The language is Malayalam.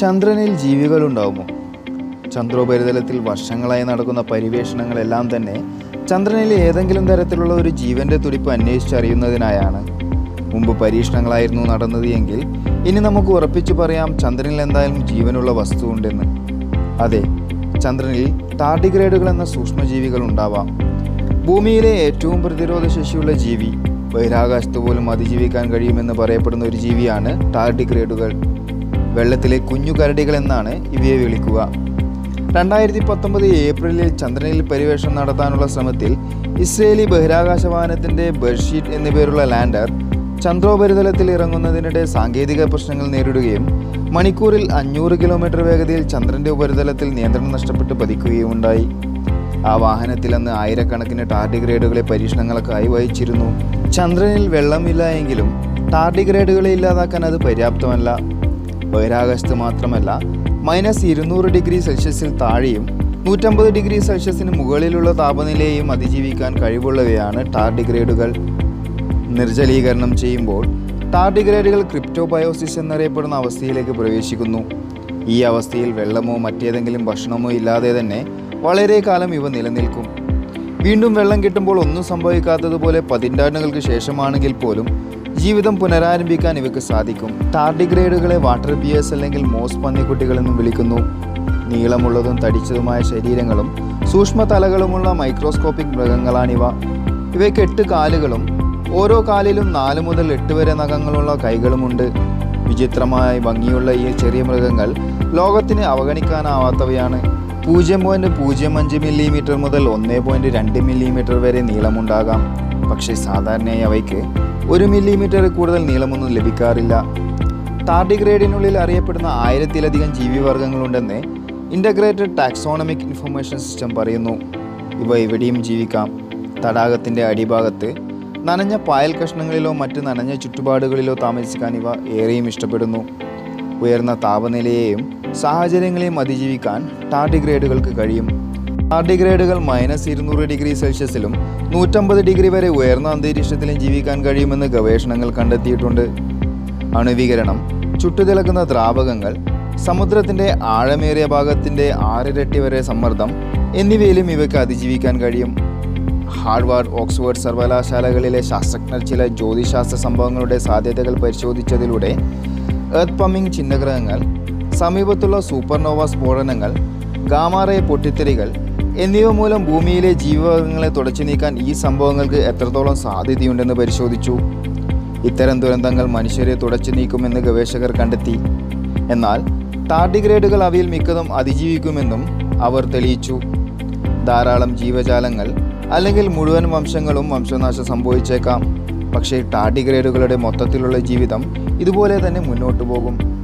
ചന്ദ്രനിൽ ജീവികളുണ്ടാവുമോ? ചന്ദ്രോപരിതലത്തിൽ വർഷങ്ങളായി നടക്കുന്ന പരിവേഷണങ്ങളെല്ലാം തന്നെ ചന്ദ്രനിൽ ഏതെങ്കിലും തരത്തിലുള്ള ഒരു ജീവന്റെ തുടിപ്പ് അന്വേഷിച്ചറിയുന്നതിനായാണ്. മുമ്പ് പരീക്ഷണങ്ങളായിരുന്നു നടന്നത് എങ്കിൽ ഇനി നമുക്ക് ഉറപ്പിച്ചു പറയാം ചന്ദ്രനിൽ എന്തായാലും ജീവനുള്ള വസ്തു ഉണ്ടെന്ന്. അതെ ചന്ദ്രനിൽ ടാർഡിഗ്രേഡുകൾ എന്ന സൂക്ഷ്മജീവികൾ ഉണ്ടാവാം. ഭൂമിയിലെ ഏറ്റവും പ്രതിരോധ ശേഷിയുള്ള ജീവി ബഹിരാകാശത്ത് പോലും അതിജീവിക്കാൻ കഴിയുമെന്ന് പറയപ്പെടുന്ന ഒരു ജീവിയാണ് ടാർഡിഗ്രേഡുകൾ വെള്ളത്തിലെ കുഞ്ഞു കരടികൾ എന്നാണ് ഇവയെ വിളിക്കുക. രണ്ടായിരത്തി പത്തൊമ്പത് ഏപ്രിലിൽ ചന്ദ്രനിൽ പര്യവേഷണം നടത്താനുള്ള ശ്രമത്തിൽ ഇസ്രയേലി ബഹിരാകാശ വാഹനത്തിന്റെ ബെഡ്ഷീറ്റ് എന്നിവയുള്ള ലാൻഡർ ചന്ദ്രോപരിതലത്തിൽ ഇറങ്ങുന്നതിനിടെ സാങ്കേതിക പ്രശ്നങ്ങൾ നേരിടുകയും മണിക്കൂറിൽ അഞ്ഞൂറ് കിലോമീറ്റർ വേഗതയിൽ ചന്ദ്രന്റെ ഉപരിതലത്തിൽ നിയന്ത്രണം നഷ്ടപ്പെട്ട് പതിക്കുകയും ഉണ്ടായി ആ വാഹനത്തിൽ അന്ന് ആയിരക്കണക്കിന് ടാർഡിഗ്രേഡുകളെ പരീക്ഷണങ്ങൾക്കായി വഹിച്ചിരുന്നു. ചന്ദ്രനിൽ വെള്ളമില്ല എങ്കിലും ടാർഡിഗ്രേഡുകളെ ഇല്ലാതാക്കാൻ അത് പര്യാപ്തമല്ല. ബഹിരാകാശത്ത് മാത്രമല്ല മൈനസ് ഇരുന്നൂറ് ഡിഗ്രി സെൽഷ്യസിൽ താഴെയും നൂറ്റമ്പത് ഡിഗ്രി സെൽഷ്യസിന് മുകളിലുള്ള താപനിലയെയും അതിജീവിക്കാൻ കഴിവുള്ളവയാണ് ടാർഡിഗ്രേഡുകൾ. നിർജലീകരണം ചെയ്യുമ്പോൾ ടാർഡിഗ്രേഡുകൾ ക്രിപ്റ്റോബയോസിസ് എന്നറിയപ്പെടുന്ന അവസ്ഥയിലേക്ക് പ്രവേശിക്കുന്നു. ഈ അവസ്ഥയിൽ വെള്ളമോ മറ്റേതെങ്കിലും ഭക്ഷണമോ ഇല്ലാതെ തന്നെ വളരെ കാലം ഇവ നിലനിൽക്കും. വീണ്ടും വെള്ളം കിട്ടുമ്പോൾ ഒന്നും സംഭവിക്കാത്തതുപോലെ പതിറ്റാണ്ടുകൾക്ക് ശേഷമാണെങ്കിൽ പോലും ജീവിതം പുനരാരംഭിക്കാൻ ഇവയ്ക്ക് സാധിക്കും. ടാർഡിഗ്രേഡുകളെ വാട്ടർ ബിയേഴ്സ് അല്ലെങ്കിൽ മോസ് പന്നിക്കുട്ടികളെന്നും വിളിക്കുന്നു. നീളമുള്ളതും തടിച്ചതുമായ ശരീരങ്ങളും സൂക്ഷ്മ തലകളുമുള്ള മൈക്രോസ്കോപ്പിക് മൃഗങ്ങളാണിവ. ഇവയ്ക്ക് എട്ട് കാലുകളും ഓരോ കാലിലും നാല് മുതൽ എട്ട് വരെ നഖങ്ങളുള്ള കൈകളുമുണ്ട്. വിചിത്രമായ ഭംഗിയുള്ള ഈ ചെറിയ മൃഗങ്ങൾ ലോകത്തിന് അവഗണിക്കാനാവാത്തവയാണ്. പൂജ്യം പോയിന്റ് പൂജ്യം അഞ്ച് മില്ലിമീറ്റർ മുതൽ ഒന്ന് പോയിന്റ് രണ്ട് മില്ലിമീറ്റർ വരെ നീളമുണ്ടാകാം. പക്ഷേ സാധാരണയായി അവയ്ക്ക് ഒരു മില്ലിമീറ്റർ കൂടുതൽ നീളമൊന്നും ലഭിക്കാറില്ല. ടാർഡിഗ്രേഡിനുള്ളിൽ അറിയപ്പെടുന്ന ആയിരത്തിലധികം ജീവിവർഗങ്ങളുണ്ടെന്ന് ഇന്റഗ്രേറ്റഡ് ടാക്സോണമിക് ഇൻഫർമേഷൻ സിസ്റ്റം പറയുന്നു. ഇവ എവിടെയും ജീവിക്കാം. തടാകത്തിന്റെ അടിഭാഗത്ത് നനഞ്ഞ പായൽ കഷ്ണങ്ങളിലോ മറ്റ് നനഞ്ഞ ചുറ്റുപാടുകളിലോ താമസിക്കാൻ ഇവ ഏറെയും ഇഷ്ടപ്പെടുന്നു. ഉയർന്ന താപനിലയെയും സാഹചര്യങ്ങളെയും അതിജീവിക്കാൻ ടാർഡിഗ്രേഡുകൾക്ക് കഴിയും. ടാർഡിഗ്രേഡുകൾ മൈനസ് ഇരുന്നൂറ് ഡിഗ്രി സെൽഷ്യസിലും നൂറ്റമ്പത് ഡിഗ്രി വരെ ഉയർന്ന അന്തരീക്ഷത്തിലും ജീവിക്കാൻ കഴിയുമെന്ന് ഗവേഷണങ്ങൾ കണ്ടെത്തിയിട്ടുണ്ട്. അണുവീകരണം ചുട്ടുതിളക്കുന്ന ദ്രാവകങ്ങൾ സമുദ്രത്തിന്റെ ആഴമേറിയ ഭാഗത്തിന്റെ ആറിരട്ടി വരെ സമ്മർദ്ദം എന്നിവയിലും ഇവയ്ക്ക് അതിജീവിക്കാൻ കഴിയും. ഹാർവാർഡ് ഓക്സ്ഫോർഡ് സർവകലാശാലകളിലെ ശാസ്ത്രജ്ഞർ ചില ജ്യോതിശാസ്ത്ര സംഭവങ്ങളുടെ സാധ്യതകൾ പരിശോധിച്ചതിലൂടെ എർത്ത് പമ്മിംഗ് ചിഹ്നഗ്രഹങ്ങൾ സമീപത്തുള്ള സൂപ്പർനോവ സ്ഫോടനങ്ങൾ ഗാമാറയ പൊട്ടിത്തെറികൾ എന്നിവ മൂലം ഭൂമിയിലെ ജീവവർഗങ്ങളെ തുടച്ചു നീക്കാൻ ഈ സംഭവങ്ങൾക്ക് എത്രത്തോളം സാധ്യതയുണ്ടെന്ന് പരിശോധിച്ചു. ഇത്തരം ദുരന്തങ്ങൾ മനുഷ്യരെ തുടച്ചു നീക്കുമെന്ന് ഗവേഷകർ കണ്ടെത്തി. എന്നാൽ താർഡിഗ്രേഡുകൾ അവയിൽ മിക്കതും അതിജീവിക്കുമെന്നും അവർ തെളിയിച്ചു. ധാരാളം ജീവജാലങ്ങൾ അല്ലെങ്കിൽ മുഴുവൻ വംശങ്ങളും വംശനാശം സംഭവിച്ചേക്കാം. പക്ഷേ ടാർഡിഗ്രേഡുകളുടെ മൊത്തത്തിലുള്ള ജീവിതം ഇതുപോലെ തന്നെ മുന്നോട്ടു പോകും.